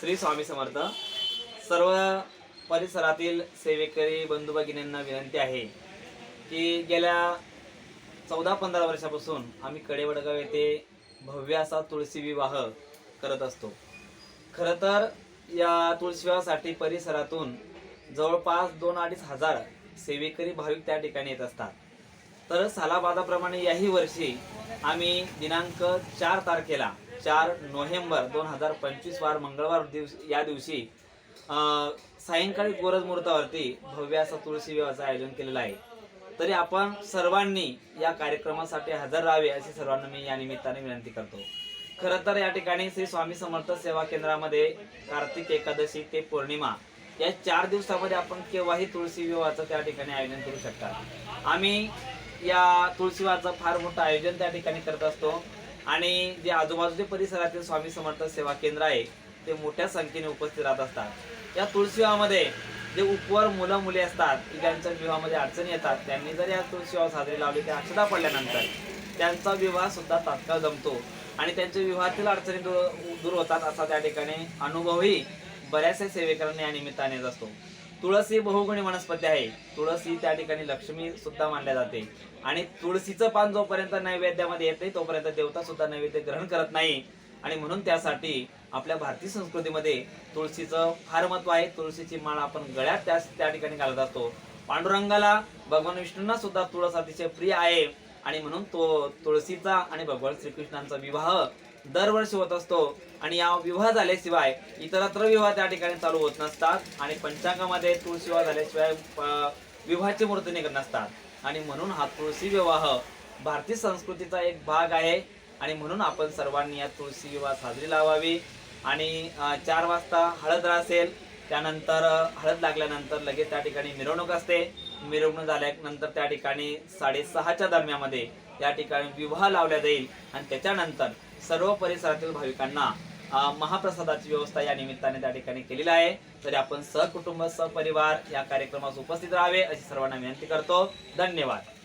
श्री स्वामी समर्थ. सर्व परिसरातील सेवेकरी बंधू भगिनींना विनंती आहे की गेल्या चौदा पंधरा वर्षापासून आम्ही कडेवडगाव येथे भव्य असा तुळशी विवाह करत असतो. खरं तर या तुळशी विवाहासाठी परिसरातून जवळपास दोन अडीच हजार सेवेकरी भाविक त्या ठिकाणी येत असतात. तर सालाबादाप्रमाणे याही वर्षी आम्ही दिनांक चार तारखेला चार नोव्हेंबर दोन हजार पंचवीस वार मंगळवार दिवस या दिवशी सायंकाळी गोरज मुहूर्तावरती भव्य असा तुळशी विवाहाचं आयोजन केलेलं आहे. तरी आपण सर्वांनी या कार्यक्रमासाठी हजर राहावे अशी सर्वांना मी या निमित्ताने विनंती करतो. खरं तर या ठिकाणी श्री स्वामी समर्थ सेवा केंद्रामध्ये कार्तिक एकादशी ते पौर्णिमा या चार दिवसामध्ये आपण केव्हाही तुळशी विवाहाचं त्या ठिकाणी आयोजन करू शकता. आम्ही या तुळशी विवाहाचं फार मोठं आयोजन त्या ठिकाणी करत असतो. आणि जे आजूबाजूचे परिसरातील स्वामी समर्थ सेवा केंद्र आहे ते मोठ्या संख्येने उपस्थित राहत असतात. या तुळशी विवाहामध्ये जे उपवर मुलं मुली असतात की ज्यांच्या विवाहामध्ये अडचणी येतात त्यांनी जर या तुळशी विवाह साजरी लावली ते अक्षता पडल्यानंतर त्यांचा विवाह सुद्धा तात्काळ जमतो आणि त्यांच्या विवाहातील अडचणी दूर दूर होतात असा त्या ठिकाणी अनुभवही बऱ्याचशा सेवेकरांनी या निमित्ताने येत असतो. तुळस ही बहुगुणी वनस्पती आहे. तुळस ही त्या ठिकाणी लक्ष्मी सुद्धा मानल्या जाते. आणि तुळशीचं पान जोपर्यंत नैवेद्यामध्ये येते तोपर्यंत देवता सुद्धा नैवेद्य ग्रहण करत नाही. आणि म्हणून त्यासाठी आपल्या भारतीय संस्कृतीमध्ये तुळशीचं फार महत्त्व आहे. तुळशीची माळ आपण गळ्यात त्या त्या ठिकाणी घालत असतो. पांडुरंगाला भगवान विष्णूंना सुद्धा तुळस अतिशय प्रिय आहे. आणि म्हणून तो तुळशीचा आणि भगवान श्रीकृष्णांचा विवाह दरवर्षी होत असतो आणि या विवाह झाल्याशिवाय इतरत्र विवाह त्या ठिकाणी चालू होत नसतात आणि पंचांगामध्ये तुळशी विवाह झाल्याशिवाय विवाहाची मूर्ती निघत नसतात. आणि म्हणून हा तुळशी विवाह भारतीय संस्कृतीचा एक भाग आहे. आणि म्हणून आपण सर्वांनी या तुळशी विवाह साजरी लावावी. आणि चार वाजता हळद असेल त्यानंतर हळद लागल्यानंतर लगेच त्या ठिकाणी मिरवणूक असते. मिरवणूक झाल्यानंतर त्या ठिकाणी साडेसहाच्या दरम्यामध्ये या ठिकाणी विवाह लावला जाईल. आणि त्याच्यानंतर सर्व परिसरातील भाविकांना महाप्रसादाची व्यवस्था या निमित्ताने त्या ठिकाणी केलेली आहे. तरी आपण सहकुटुंब सहपरिवार या कार्यक्रमास उपस्थित राहावे अशी सर्वांना विनंती करतो. धन्यवाद.